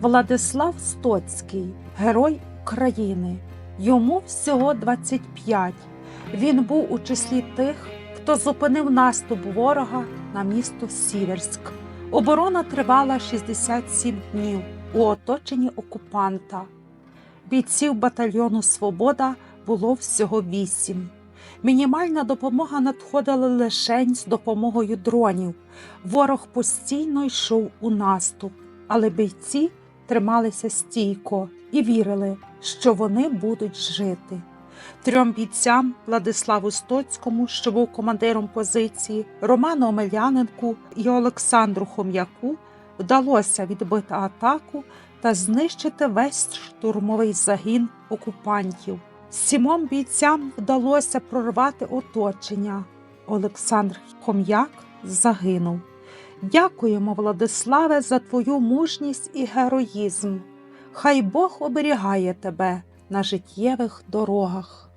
Владислав Стоцький, герой України. Йому всього 25. Він був у числі тих, хто зупинив наступ ворога на місто Сіверськ. Оборона тривала 67 днів у оточенні окупанта. Бійців батальйону Свобода було всього вісім. Мінімальна допомога надходила лише з допомогою дронів. Ворог постійно йшов у наступ, але бійці трималися стійко і вірили, що вони будуть жити. Трьом бійцям Владиславу Стоцькому, що був командиром позиції, Роману Омеляненку і Олександру Хом'яку вдалося відбити атаку та знищити весь штурмовий загін окупантів. Сімом бійцям вдалося прорвати оточення. Олександр Хом'як загинув. Дякуємо, Владиславе, за твою мужність і героїзм. Хай Бог оберігає тебе на життєвих дорогах.